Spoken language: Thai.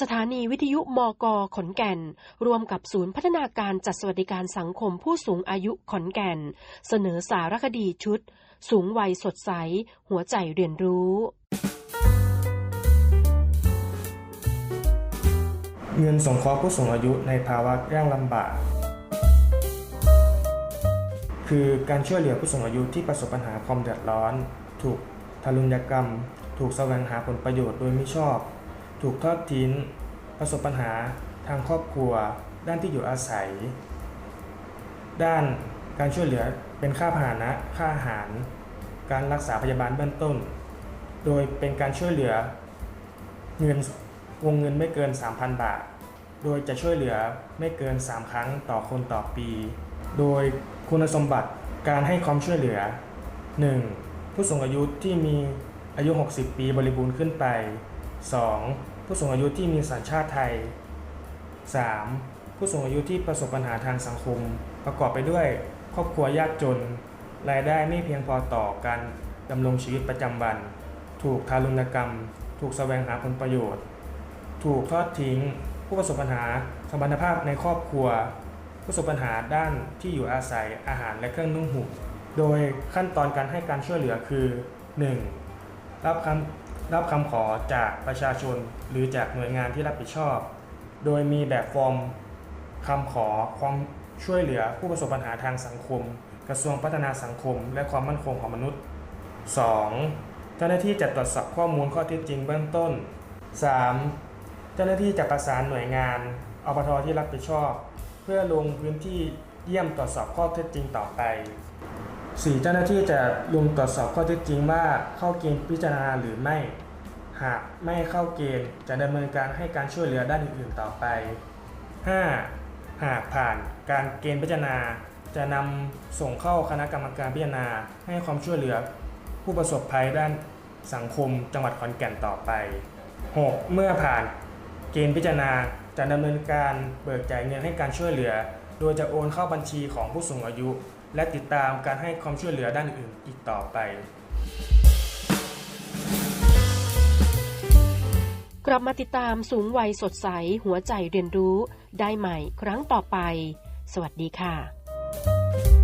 สถานีวิทยุมกขอนแก่นร่วมกับศูนย์พัฒนาการจัดสวัสดิการสังคมผู้สูงอายุขอนแก่น เสนอสารคดีชุด สูงวัยสดใส หัวใจเรียนรู้ เงินสงเคราะห์ผู้สูงอายุในภาวะยากลำบาก คือการช่วยเหลือผู้สูงอายุที่ประสบปัญหาความเดือดร้อน ถูกทารุณกรรม ถูกแสวงหาผลประโยชน์โดยไม่ชอบ ถูกทอดทิ้ง ประสบปัญหาทางครอบครัว ด้านที่อยู่อาศัย ด้านการช่วยเหลือเป็นค่าพาหนะ ค่าอาหาร การรักษาพยาบาลเบื้องต้น โดยเป็นการช่วยเหลือเงินวงเงินไม่เกิน 3,000 บาท โดยจะช่วยเหลือไม่เกิน 3 ครั้งต่อคนต่อปี โดยคุณสมบัติการให้ความช่วยเหลือ 1. ผู้สูงอายุที่มีอายุ 60 ปีบริบูรณ์ขึ้นไป 2. ผู้สูงอายุที่มีสัญชาติไทย 3. ผู้สูงอายุที่ประสบปัญหาทางสังคม ประกอบไปด้วย ครอบครัวยากจน รายได้ไม่เพียงพอต่อการดำรงชีวิตประจำวัน ถูกทารุณกรรม ถูกแสวงหาผลประโยชน์ ถูกทอดทิ้ง ผู้ประสบปัญหาสมรรถภาพในครอบครัว ผู้ประสบปัญหาด้านที่อยู่อาศัยอาหารและเครื่องนุ่งห่มโดยขั้นตอนการให้การช่วยเหลือคือ 1. รับคำ รับคำขอจากประชาชนหรือจากหน่วยงานที่รับผิดชอบ โดยมีแบบฟอร์มคำขอความช่วยเหลือผู้ประสบปัญหาทางสังคม กระทรวงพัฒนาสังคม และความมั่นคงของมนุษย์ 2. เจ้าหน้าที่จะตรวจสอบข้อมูลข้อเท็จจริงเบื้องต้น 3. เจ้าหน้าที่จะประสานหน่วยงานอปทที่รับผิดชอบ เพื่อลงพื้นที่เยี่ยมตรวจสอบข้อเท็จจริงต่อไป 4. เจ้าหน้าที่จะลงตรวจสอบข้อเท็จจริงว่าเข้าเกณฑ์พิจารณาหรือไม่ หากไม่เข้าเกณฑ์จะดำเนินการให้การช่วยเหลือด้านอื่นๆต่อไป 5. หากผ่านการเกณฑ์พิจารณา จะนำส่งเข้าคณะกรรมการพิจารณา ให้ความช่วยเหลือผู้ประสบภัยด้านสังคมจังหวัดขอนแก่นต่อไป 6. เมื่อผ่านเกณฑ์พิจารณาจะดำเนินการเบิกจ่ายเงินให้การช่วยเหลือ โดยจะโอนเข้าบัญชีของผู้สูงอายุ และติดตามการให้ความช่วยเหลือด้านอื่นอีกต่อไป กลับมาติดตามสูงวัยสดใส หัวใจเรียนรู้ ได้ใหม่ครั้งต่อไป สวัสดีค่ะ